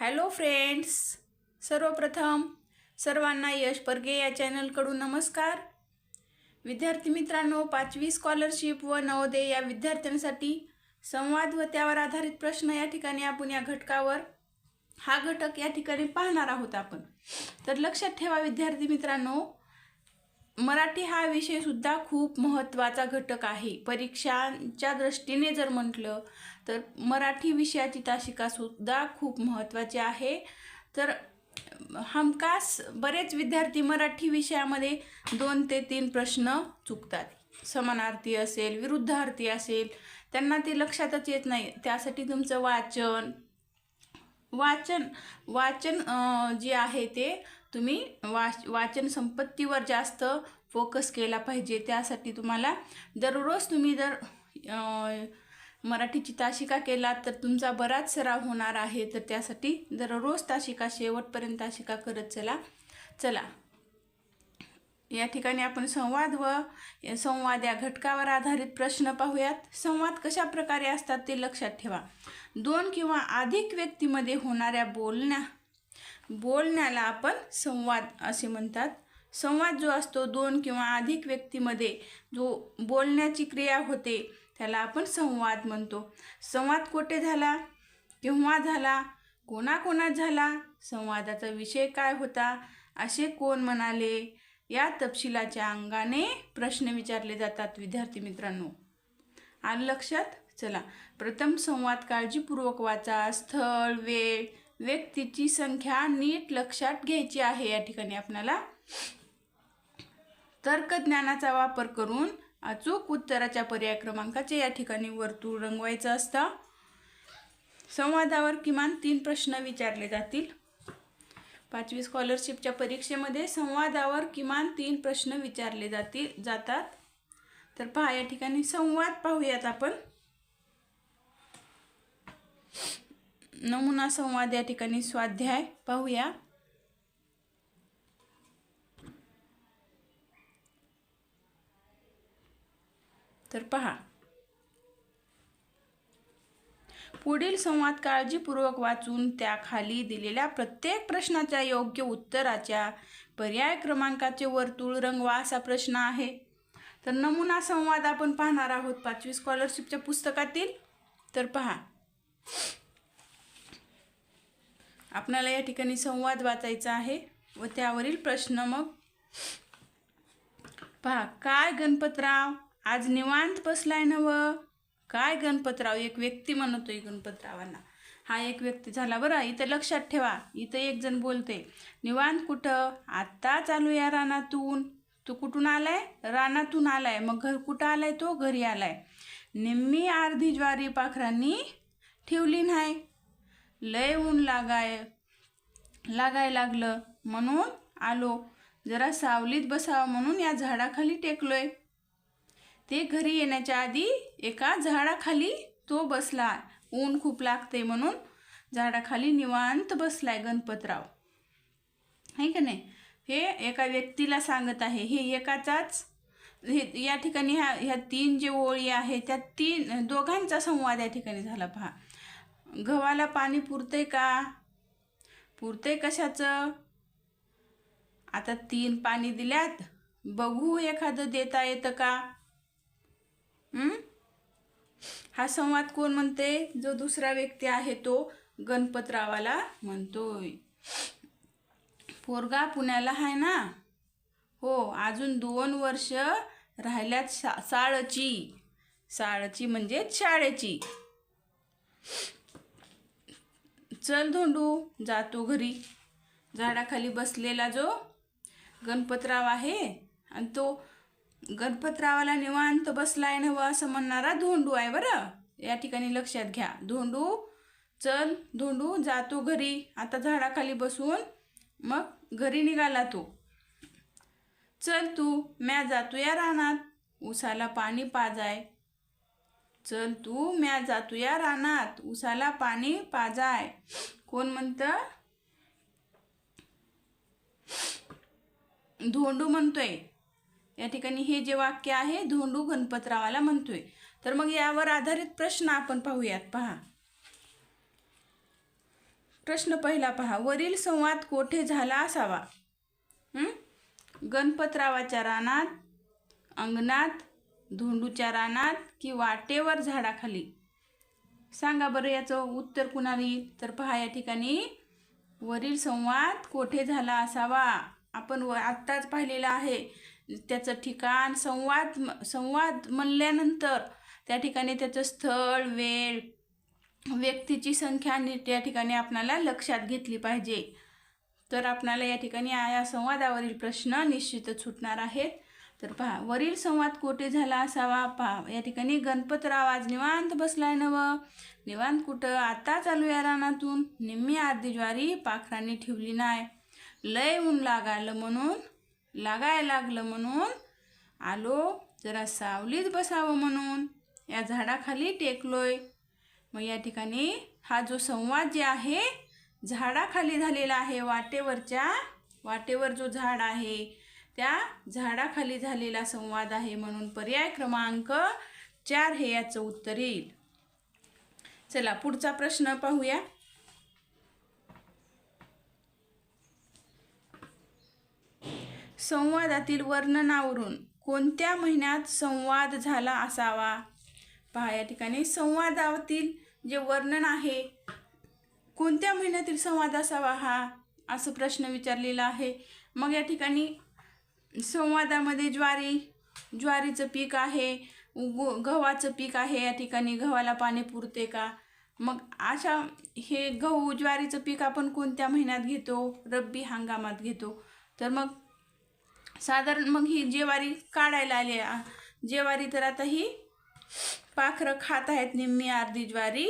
Hello friends सर्वप्रथम सर्वांना यश परगे या चॅनलकडून नमस्कार. विद्यार्थी मित्रांनो पाचवी स्कॉलरशिप व नवोदय या विद्यार्थ्यांसाठी संवाद व त्यावर आधारित प्रश्न या ठिकाणी आपण या घटकावर हा घटक या ठिकाणी पाहणार आहोत आपण. तर लक्षात ठेवा विद्यार्थी मित्रांनो मराठी हा विषयसुद्धा खूप महत्त्वाचा घटक आहे. परीक्षांच्या दृष्टीने जर म्हटलं तर मराठी विषयाची तासिकासुद्धा खूप महत्त्वाची आहे. तर हमखास बरेच विद्यार्थी मराठी विषयामध्ये दोन ते तीन प्रश्न चुकतात. समानार्थी असेल विरुद्धार्थी असेल त्यांना ते लक्षातच येत नाही. त्यासाठी तुमचं वाचन वाचन वाचन जे आहे ते तुम्ही वाच वाचन संपत्तीवर जास्त फोकस केला पाहिजे. त्यासाठी तुम्हाला दररोज तुम्ही जर मराठीची ताशिका केला तर तुमचा बराच सराव होणार आहे. तर त्यासाठी दररोज ताशिका शेवटपर्यंत ताशिका करत चला. चला. या ठिकाणी आपण संवाद व संवाद या घटकावर आधारित प्रश्न पाहूयात. संवाद कशा प्रकारे असतात ते लक्षात ठेवा. दोन किंवा अधिक व्यक्तीमध्ये होणाऱ्या बोलण्या बोलण्याला आपण संवाद असे म्हणतात. संवाद जो असतो दोन किंवा अधिक व्यक्तीमध्ये जो बोलण्याची क्रिया होते त्याला आपण संवाद म्हणतो. संवाद कोठे झाला? केव्हा झाला? कोणाकोणात झाला? संवादाचा विषय काय होता? असे कोण म्हणाले? या तपशिलाच्या अंगाने प्रश्न विचारले जातात विद्यार्थी मित्रांनो. आलं लक्षात? चला. प्रथम संवाद काळजीपूर्वक वाचा. स्थळ वेळ व्यक्तीची संख्या नीट लक्षात घ्यायची आहे या ठिकाणी आपणाला. तर्कज्ञानाचा वापर करून अचूक उत्तराच्या पर्याय क्रमांकाचे या ठिकाणी वर्तुळ रंगवायचं असतं. संवादावर किमान तीन प्रश्न विचारले जातील. पाचवी स्कॉलरशिपच्या परीक्षेमध्ये संवादावर किमान तीन प्रश्न विचारले जातील जातात. तर पहा या ठिकाणी संवाद पाहूयात आपण. नमुना संवाद या ठिकाणी स्वाध्याय पाहूया. तर पहा. पुढील संवाद काळजीपूर्वक वाचून त्याखाली दिलेल्या प्रत्येक प्रश्नाच्या योग्य उत्तराच्या पर्याय क्रमांकाचे वर्तुळ रंगवा असा प्रश्न आहे. तर नमुना संवाद आपण पाहणार आहोत पाचवी स्कॉलरशिपच्या पुस्तकातील. तर पहा. आपणाला या ठिकाणी संवाद वाचायचा आहे व त्यावरील प्रश्न मग. पहा काय गणपतराव आज निवांत बसलाय व काय गणपतराव? एक व्यक्ती म्हणतोय गणपतरावांना. हा एक व्यक्ती झाला बरं. इथं लक्षात ठेवा. इथं एक जण बोलते निवांत कुठं? आत्ता चालू या रानातून. तू कुठून आलाय? रानातून आलाय. मग घर कुठं आलाय तो? घरी आलाय. निम्मी अर्धी ज्वारी पाखरांनी ठेवली नाही. लय ऊन लागाय लागाय लागलं. म्हणून आलो. जरा सावलीत बसावं म्हणून या झाडाखाली टेकलोय. ते घरी येण्याच्या आधी एका झाडाखाली तो बसला ऊन खूप लागते म्हणून झाडाखाली निवांत बसलाय गणपतराव. आहे का नाही? हे एका व्यक्तीला सांगत आहे. हे एकाचाच हे या ठिकाणी ह्या ह्या तीन जे ओळी आहे त्या तीन दोघांचा संवाद या ठिकाणी झाला. पहा. गव्हाला पाणी पुरतंय का? पुरतंय कशाचं? आता तीन पाणी दिल्यात. बघू एखादं देता येतं का? हा? संवाद कोण म्हणते? जो दुसरा व्यक्ती आहे तो गणपतरावाला म्हणतोय. पोरगा पुण्याला आहे ना? हो अजून दोन वर्ष राहिल्यात शा शाळेची साळची म्हणजे शाळेची. चल धोंडू जातो घरी. झाडाखाली बसलेला जो गणपतराव आहे आणि तो गणपतरावाला निवांत बसलाय नवं असं म्हणणारा धोंडू आहे बरं. या ठिकाणी लक्षात घ्या. धोंडू चल धोंडू जातो घरी. आता झाडाखाली बसून मग घरी निघाला तो. चल तू म्या जातो या रानात. उसाला पाणी पाजाय. चल तू म्या जातो या रानात. उसाला पाणी पाजाय. कोण म्हणतं? धोंडू म्हणतोय. या ठिकाणी हे जे वाक्य आहे धोंडू गणपतरावाला म्हणतोय. तर मग यावर आधारित प्रश्न आपण पाहूयात. पहा. प्रश्न पहिला पहा. वरील संवाद कोठे झाला असावा? गणपतरावाच्या रानात अंगणात धोंडूच्या रानात की वाटेवर झाडाखाली? सांगा बरं याचं उत्तर कुणाला येईल? तर पहा या ठिकाणी. वरील संवाद कोठे झाला असावा? आपण व आत्ताच पाहिलेला आहे. त्याचं ठिकाण संवाद संवाद म्हणल्यानंतर त्या ठिकाणी त्याचं स्थळ वेळ व्यक्तीची संख्या नीट या ठिकाणी आपणाला लक्षात घेतली पाहिजे. तर आपणाला या ठिकाणी या संवादावरील प्रश्न निश्चितच सुटणार आहेत. तर पहा वरील संवाद कोठे झाला असावा? पहा या ठिकाणी गणपतराव आज निवांत बसलाय नव. निवांत कुठं? आता चालू या रानातून. निम्मी अर्धी ज्वारी पाखरांनी ठेवली नाही लय ऊन लागायला म्हणून लागायला लागलं म्हणून आलो जरा सावलीत बसावं म्हणून. या झाडाखाली टेकलोय. मग या ठिकाणी हा जो संवाद जे आहे झाडाखाली झालेला आहे वाटेवरच्या वाटेवर जो झाड आहे त्या झाडाखाली झालेला संवाद आहे म्हणून पर्याय क्रमांक चार हे याचं उत्तर येईल. चला पुढचा प्रश्न पाहूया. संवादातील वर्णनावरून कोणत्या महिन्यात संवाद झाला असावा? पहा या ठिकाणी संवादातील जे वर्णन आहे कोणत्या महिन्यातील संवाद असावा हा? असं प्रश्न विचारलेला आहे. मग या ठिकाणी संवादामध्ये ज्वारी ज्वारीचं पीक आहे गो गव्हाचं पीक आहे या ठिकाणी गव्हाला पाणी पुरते का? मग अशा हे गहू ज्वारीचं पीक आपण कोणत्या महिन्यात घेतो? रब्बी हंगामात घेतो. तर मग साधारण मग ही जेवारी काढायला आली आहे. जेवारी तर आता ही पाखरं खात आहेत निम्मी अर्धी ज्वारी.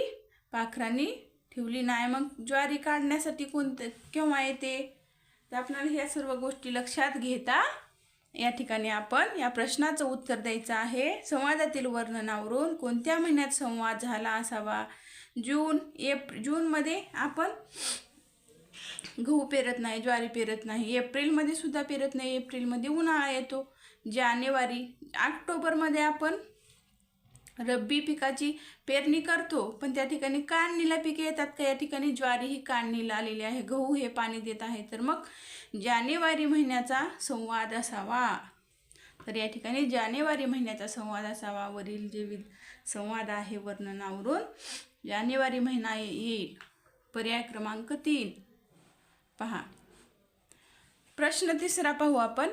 पाखरांनी ठेवली नाही. मग ज्वारी काढण्यासाठी कोणतं केव्हा येते? तर आपल्याला ह्या सर्व गोष्टी लक्षात घेता या ठिकाणी आपण या प्रश्नाचं उत्तर द्यायचं आहे. संवादातील वर्णनावरून कोणत्या महिन्यात संवाद झाला असावा? जून एप जूनमध्ये आपण गहू पेरत नाही ज्वारी पेरत नाही एप्रिलमध्ये सुद्धा पेरत नाही एप्रिलमध्ये उन्हाळा येतो जानेवारी ऑक्टोबरमध्ये आपण रब्बी पिकाची पेरणी करतो पण त्या ठिकाणी काढणीला पिके येतात का? या ठिकाणी ज्वारी ही काढणीला आलेली आहे गहू हे पाणी देत आहे. तर मग जानेवारी महिन्याचा संवाद असावा. तर या ठिकाणी जानेवारी महिन्याचा संवाद असावा. वरील जे वि संवाद आहे वर्णनावरून जानेवारी महिना येईल पर्याय क्रमांक तीन. पहा. प्रश्न तिसरा पाहू आपण.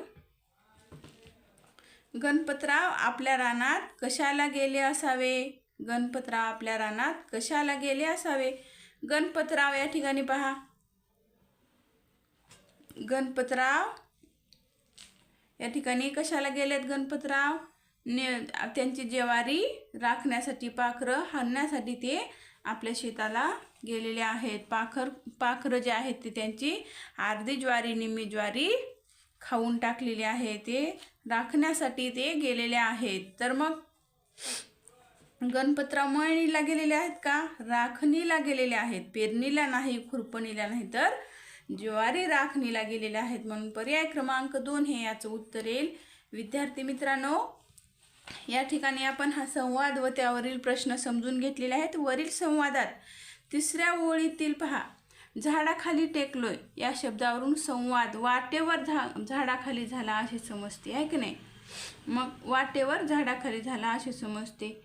गणपतराव आपल्या रानात कशाला गेले असावे? गणपतराव आपल्या रानात कशाला गेले असावे? गणपतराव या ठिकाणी पहा. गणपतराव या ठिकाणी कशाला गेलेत गणपतराव? ने त्यांची जेवारी राखण्यासाठी पाखरं हाणण्यासाठी ते आपल्या शेताला गेलेले आहेत. पाखर पाखरं जे आहेत ते त्यांची अर्धी ज्वारी निम्मी ज्वारी खाऊन टाकलेली आहे. ते राखण्यासाठी ते गेलेले आहेत. तर मग गणपतराव मळणीला गेलेले आहेत का? राखणीला गेलेले आहेत. पेरणीला नाही खुरपणीला नाही. तर ज्वारी राखणीला गेलेले आहेत. म्हणून पर्याय क्रमांक दोन हे याचं उत्तर येईल. विद्यार्थी मित्रांनो या ठिकाणी आपण हा संवाद व त्यावरील प्रश्न समजून घेतलेले आहेत. वरील संवादात तिसऱ्या ओळीतील पहा. झाडाखाली टेकलोय. या शब्दावरून संवाद वाटेवर झा झाडाखाली झाला असे समजते आहे की नाही? मग वाटेवर झाडाखाली झाला असे समजते.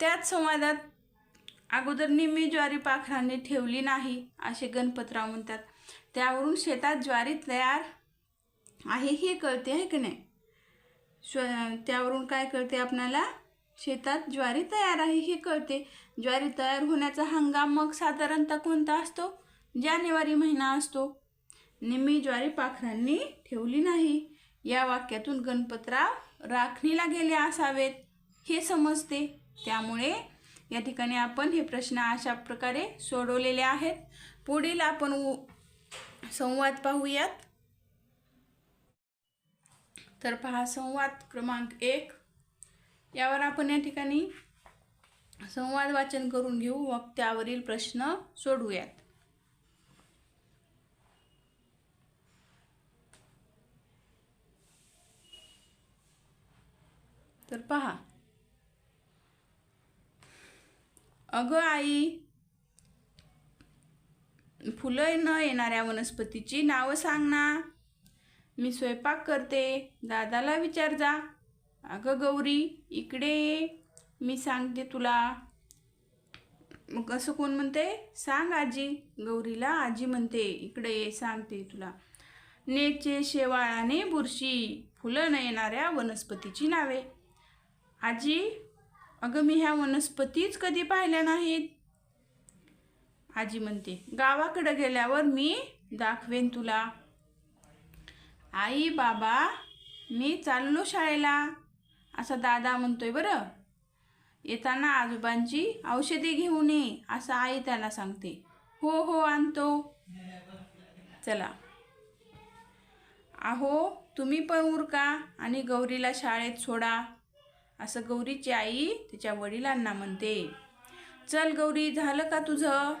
त्याच संवादात अगोदर निम्मी ज्वारी पाखरांनी ठेवली नाही असे गणपतराव म्हणतात. त्यावरून शेतात ज्वारी तयार आहे हे कळते आहे की नाही? स्व त्यावरून काय कळते आपणाला? शेतात ज्वारी तयार आहे हे कळते. ज्वारी तयार होण्याचा हंगाम मग साधारणतः कोणता असतो? जानेवारी महिना असतो. निम्मी ज्वारी पाखरांनी ठेवली नाही. या वाक्यातून गणपतराव राखणीला गेले असावेत हे समजते. त्यामुळे या ठिकाणी आपण हे प्रश्न अशा प्रकारे सोडवलेले आहेत. पुढील आपण उ- संवाद पाहूयात. तर पहा संवाद क्रमांक एक. यावर आपण या ठिकाणी संवाद वाचन करून घेऊ. व त्यावरील प्रश्न सोडवूयात. तर पहा. अगं आई फुलं न येणाऱ्या वनस्पतीची नावं सांग ना. मी स्वयंपाक करते. दादाला विचार जा. अगं गौरी इकडे ये. मी सांगते तुला. मग असं कोण म्हणते? सांग आजी. गौरीला आजी म्हणते. इकडे ये सांगते तुला. नेचे शेवाळाने बुरशी. फुलं न येणाऱ्या वनस्पतीची नावे. आजी अगं मी ह्या वनस्पतीच कधी पाहिल्या नाहीत? आजी म्हणते गावाकडे गेल्यावर मी दाखवेन तुला. आई बाबा मी चाललो शाळेला. असं दादा म्हणतोय बरं. येताना आजोबांची औषधी घेऊन ये असं आई त्याला सांगते. हो हो आणतो. चला. अहो तुम्ही पण उरका आणि गौरीला शाळेत सोडा असं गौरीची आई तिच्या वडिलांना म्हणते. चल गौरी झालं का तुझं?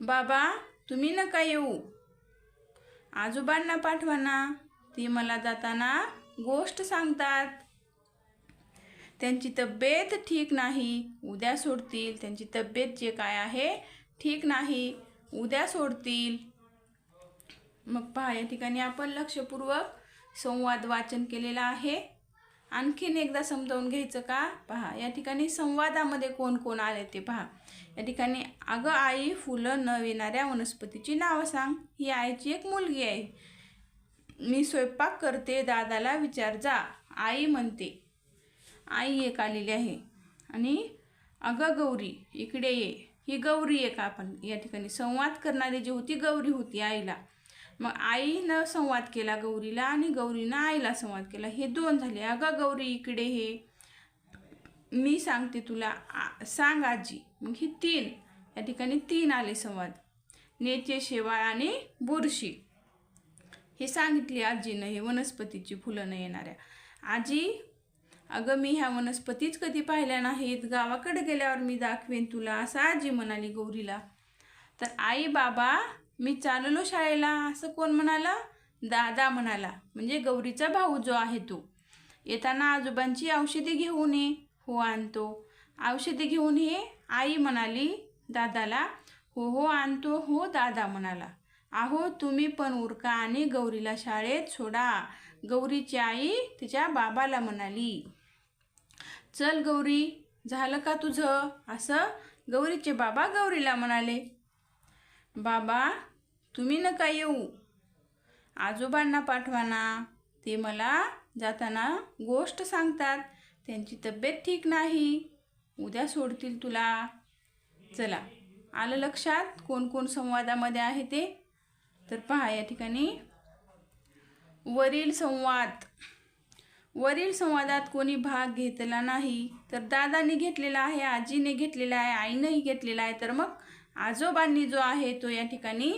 बाबा तुम्ही नका येऊ. आजोबांना पाठवा ना ती मला जाताना गोष्ट सांगतात. त्यांची तब्येत ठीक नाही. उद्या सोडतील. त्यांची तब्येत जे काय आहे ठीक नाही. उद्या सोडतील. मग पहा या ठिकाणी आपण लक्षपूर्वक संवाद वाचन केलेला आहे. आणखीन एकदा समजावून घ्यायचं का? पहा या ठिकाणी संवादामध्ये कोण कोण आले ते पहा. या ठिकाणी अगं आई फुलं न येणाऱ्या वनस्पतीची नावं सांग. ही आईची एक मुलगी आहे. मी स्वयंपाक करते दादाला विचार जा. आई म्हणते. आई एक आलेली आहे. आणि अगं गौरी इकडे ये. ही गौरी एक आपण. या ठिकाणी संवाद करणारी जी होती गौरी होती आईला. मग आईनं संवाद केला गौरीला आणि गौरीनं आईला संवाद केला. हे दोन झाले. अगं गौरी इकडे हे मी सांगते तुला. आ- सांग आजी. मग ही तीन. या ठिकाणी तीन आले संवाद. नेचे शेवाळ आणि बुरशी. हे सांगितली आजीनं हे वनस्पतीची फुलं न येणाऱ्या. आजी अगं मी ह्या वनस्पतीच कधी पाहिल्या नाहीत. गावाकडे गेल्यावर मी दाखवेन तुला असं आजी म्हणाली गौरीला. तर आई बाबा मी चाललो शाळेला. असं कोण म्हणाला? दादा म्हणाला. म्हणजे गौरीचा भाऊ जो आहे तो. येताना आजोबांची औषधी घेऊन ये. हो आणतो. औषधी घेऊन ये. आई म्हणाली दादाला हो हो आणतो हो दादा म्हणाला. आहो तुम्ही पण उरका आणि गौरीला शाळेत सोडा. गौरीची आई तिच्या बाबाला म्हणाली. चल गौरी झालं का तुझं? असं गौरीचे बाबा गौरीला म्हणाले. बाबा तुम्ही नका येऊ? आजोबांना पाठवा ना ते मला जाताना गोष्ट सांगतात. त्यांची तब्येत ठीक नाही. उद्या सोडतील तुला. चला आलं लक्षात कोण कोण संवादामध्ये आहे ते? तर पहा या ठिकाणी. वरील संवाद. वरील संवादात कोणी भाग घेतला नाही तर दादाने घेतलेला आहे आजीने घेतलेला आहे आईनेही घेतलेला आहे. तर मग आजोबांनी जो आहे तो या ठिकाणी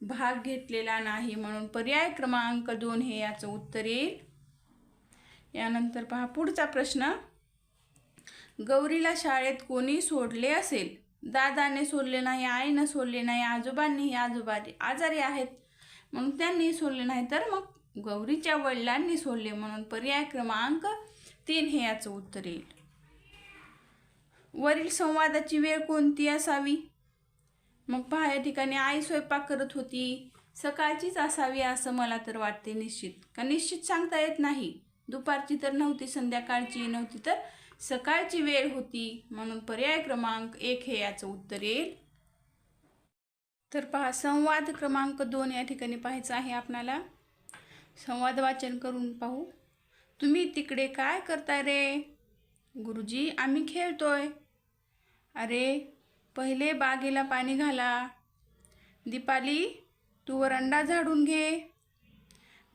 भाग घेतलेला नाही म्हणून पर्याय क्रमांक दोन हे याचं उत्तर येईल. यानंतर पहा पुढचा प्रश्न. गौरीला शाळेत कोणी सोडले असेल. दादाने सोडले नाही आईनं सोडले नाही आजोबांनीही आजोबा आजारी आहेत. म्हणून त्यांनी सोडले नाही तर मग गौरीच्या वडिलांनी सोडले म्हणून पर्याय क्रमांक तीन हे याचं उत्तर येईल. वरील संवादाची वेळ कोणती असावी? मग पहा या ठिकाणी आई स्वयंपाक करत होती. सकाळचीच असावी असं मला तर वाटते निश्चित. का निश्चित सांगता येत नाही. दुपारची तर नव्हती संध्याकाळची नव्हती तर सकाळची वेळ होती म्हणून पर्याय क्रमांक एक हे याचं उत्तर येईल. तर पहा संवाद क्रमांक दोन या ठिकाणी पाहायचं आहे आपणाला. संवाद वाचन करून पाहू. तुम्ही तिकडे काय करताय रे? गुरुजी आम्ही खेळतोय. अरे पहिले बागेला पाणी घाला. दीपाली तू वरंडा झाडून घे.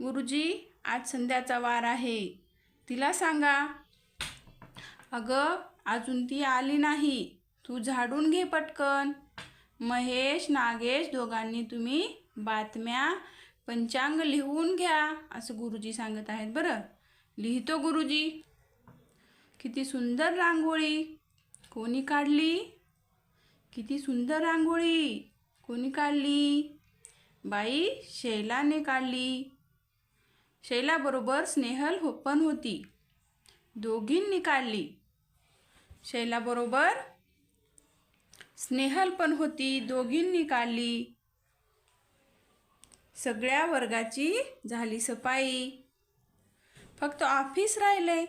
गुरुजी आज संध्याचा वार आहे. तिला सांगा. अगं अजून ती आली नाही. तू झाडून घे पटकन. महेश नागेश दोघांनी तुम्ही बातम्या पंचांग लिहून घ्या असं गुरुजी सांगत आहेत बरं. लिहितो गुरुजी. किती सुंदर रांगोळी. कोणी काढली? किती सुंदर रांगोळी. कोणी काढली? बाई शैलाने काढली. शैलाबरोबर स्नेहल हो पण होती. दोघींनी काढली. शैलाबरोबर स्नेहल पण होती दोघींनी काढली. सगळ्या वर्गाची झाली सफाई. फक्त ऑफिस राहिलंय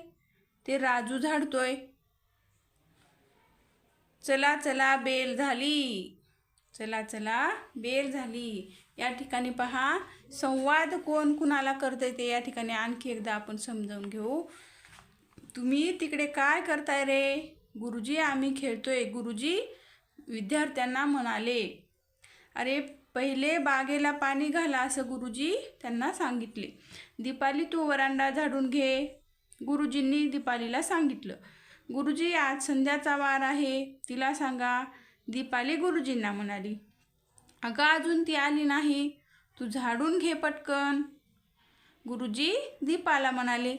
ते राजू झाडतोय. चला चला बेल झाली. चला चला बेल झाली. या ठिकाणी पहा संवाद कोण कुणाला करतंय ते या ठिकाणी आणखी एकदा आपण समजावून घेऊ. तुम्ही तिकडे काय करताय रे? गुरुजी आम्ही खेळतोय. गुरुजी विद्यार्थ्यांना म्हणाले. अरे पहिले बागेला पाणी घाला असं गुरुजी त्यांना सांगितले. दीपाली तू वरांडा झाडून घे. गुरुजींनी दीपालीला सांगितलं. गुरुजी आज संध्याचा वार आहे. तिला सांगा. दीपाली गुरुजींना म्हणाली. अगं अजून ती आली नाही. तू झाडून घे पटकन. गुरुजी दीपाला म्हणाले.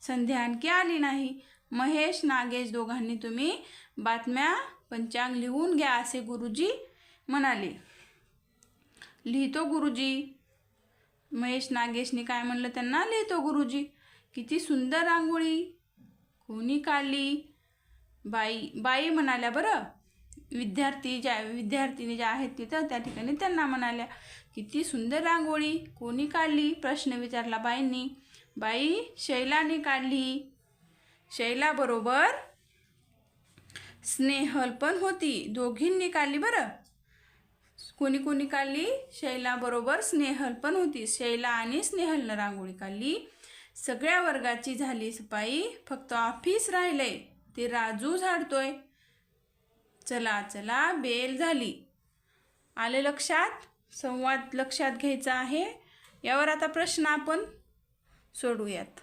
संध्या आणखी आली नाही. महेश नागेश दोघांनी तुम्ही बातम्या पंचांग लिहून घ्या असे गुरुजी म्हणाले. लिहितो गुरुजी. महेश नागेशने काय म्हणलं त्यांना? लिहितो गुरुजी. किती सुंदर रांगोळी. कोणी काढली? बाई बाई म्हणाल्या बरं. विद्यार्थी ज्या विद्यार्थिनी ज्या आहेत तिथं त्या ठिकाणी त्यांना म्हणाल्या. किती सुंदर रांगोळी. कोणी काढली? प्रश्न विचारला बाईंनी. बाई शैलाने काढली. शैलाबरोबर स्नेहल पण होती. दोघींनी काढली बरं. कोणी कोणी काढली? शैलाबरोबर स्नेहल पण होती. शैला आणि स्नेहलनं रांगोळी काढली. सगळ्या वर्गाची झाली सफाई. फक्त ऑफिस राहिलंय. ते राजू झाडतोय. चला चला बेल झाली. आले लक्षात? संवाद लक्षात घ्यायचा आहे. यावर आता प्रश्न आपण सोडूयात.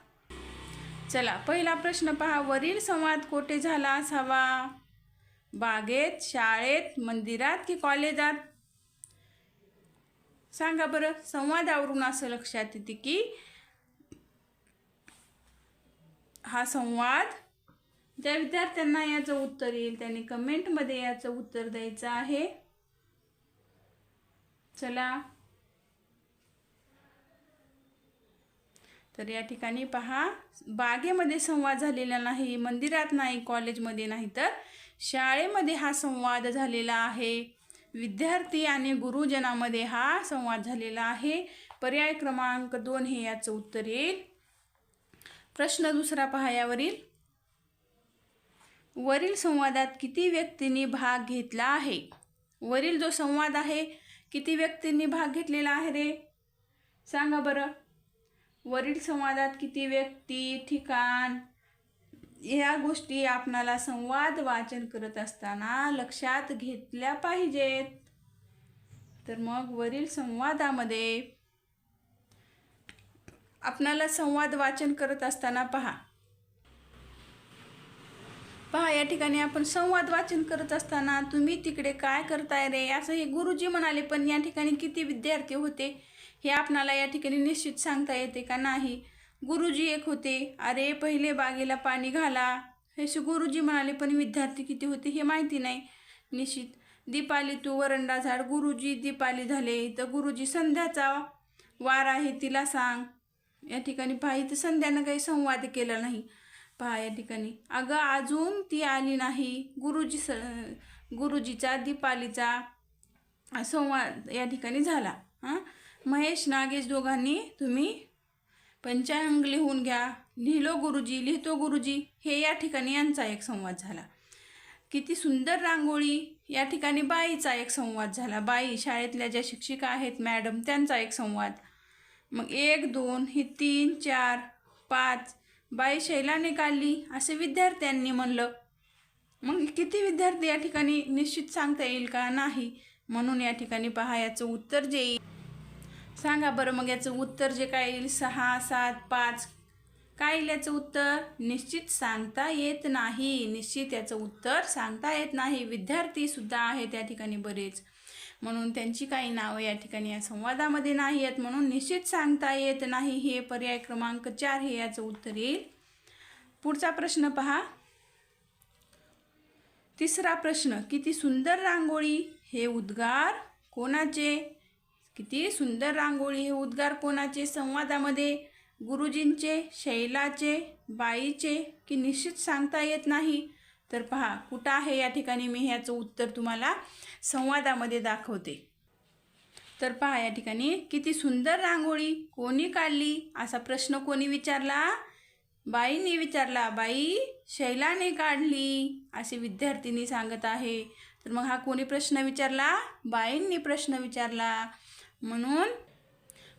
चला पहिला प्रश्न पहा. वरील संवाद कोठे झाला असावा? बागेत शाळेत मंदिरात की कॉलेजात? सांगा बरं संवादावरून असं लक्षात येते की हा संवाद ज्या विद्यार्थ्यांना याचं उत्तर येईल त्यांनी कमेंटमध्ये याचं उत्तर द्यायचं आहे. चला तर या ठिकाणी पहा बागेमध्ये संवाद झालेला नाही मंदिरात नाही कॉलेजमध्ये नाही तर शाळेमध्ये हा संवाद झालेला आहे. विद्यार्थी आणि गुरुजनामध्ये हा संवाद झालेला आहे. पर्याय क्रमांक दोन हे याचं उत्तर येईल. प्रश्न दुसरा पहा यावरील. वरील संवादात किती व्यक्तींनी भाग घेतला आहे? वरील जो संवाद आहे किती व्यक्तींनी भाग घेतलेला आहे रे? सांगा बरं. वरील संवादात किती व्यक्ती ठिकाण या गोष्टी आपणाला संवाद वाचन करत असताना लक्षात घेतल्या पाहिजेत. तर मग वरील संवादामध्ये आपणाला संवाद वाचन करत असताना पहा. पहा या ठिकाणी आपण संवाद वाचन करत असताना तुम्ही तिकडे काय करताय रे? असं हे गुरुजी म्हणाले पण या ठिकाणी किती विद्यार्थी होते? हे आपणाला या ठिकाणी निश्चित सांगता येते का नाही? गुरुजी एक होते. अरे पहिले बागेला पाणी घाला. हे गुरुजी म्हणाले पण विद्यार्थी किती होते हे माहिती नाही. निश्चित. दीपाली तू वरंडा झाड. गुरुजी दीपाली झाले. तर गुरुजी संध्याचा वार आहे तिला सांग. या ठिकाणी पहा इथं संध्यानं काही संवाद केला नाही. पहा या ठिकाणी. अगं अजून ती आली नाही. गुरुजी स गुरुजीचा दीपालीचा संवाद या ठिकाणी झाला. हां? महेश नागेश दोघांनी तुम्ही पंचांग लिहून घ्या. लिहिलो गुरुजी लिहितो गुरुजी हे या ठिकाणी यांचा एक संवाद झाला. किती सुंदर रांगोळी या ठिकाणी बाईचा एक संवाद झाला. बाई शाळेतल्या ज्या शिक्षिका आहेत मॅडम त्यांचा एक संवाद. मग एक दोन ही तीन चार पाच बाई शैलाने काढली असे विद्यार्थ्यांनी म्हणलं. मग किती विद्यार्थी या ठिकाणी निश्चित सांगता येईल का? नाही. म्हणून या ठिकाणी पहा याचं उत्तर जे येईल सांगा बरं मग याचं उत्तर जे काय येईल? सहा सात पाच. काय येईल याचं उत्तर? निश्चित सांगता येत नाही. निश्चित याचं उत्तर सांगता येत नाही. विद्यार्थीसुद्धा आहेत त्या ठिकाणी बरेच. म्हणून त्यांची काही नावं या ठिकाणी या संवादामध्ये नाही आहेत. म्हणून निश्चित सांगता येत नाही. हे पर्याय क्रमांक चार हे याचं उत्तर येईल. पुढचा प्रश्न पहा. तिसरा प्रश्न किती सुंदर रांगोळी. हे उद्गार कोणाचे? किती सुंदर रांगोळी हे उद्गार कोणाचे? संवादामध्ये गुरुजींचे शैलाचे बाईचे की निश्चित सांगता येत नाही? तर पहा कुठं आहे या ठिकाणी? मी ह्याचं उत्तर तुम्हाला संवादामध्ये दाखवते. तर पहा या ठिकाणी किती सुंदर रांगोळी. कोणी काढली? असा प्रश्न कोणी विचारला? बाईंनी विचारला बाई शैलाने काढली. असे विद्यार्थिनी सांगत आहे. तर मग हा कोणी प्रश्न विचारला? बाईंनी प्रश्न विचारला. म्हणून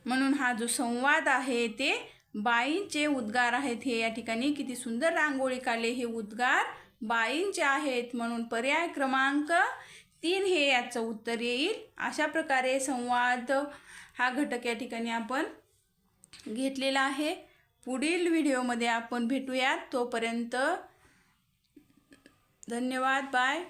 म्हणून हा जो संवाद आहे ते बाईंचे उद्गार आहेत. हे या ठिकाणी किती सुंदर रांगोळी काढले. हे उद्गार बाईंचे आहेत. म्हणून पर्याय क्रमांक तीन हे याचं उत्तर येईल. अशा प्रकारे संवाद हा घटक या ठिकाणी आपण घेतलेला आहे. पुढील व्हिडिओमध्ये आपण भेटूयात. तोपर्यंत धन्यवाद. बाय.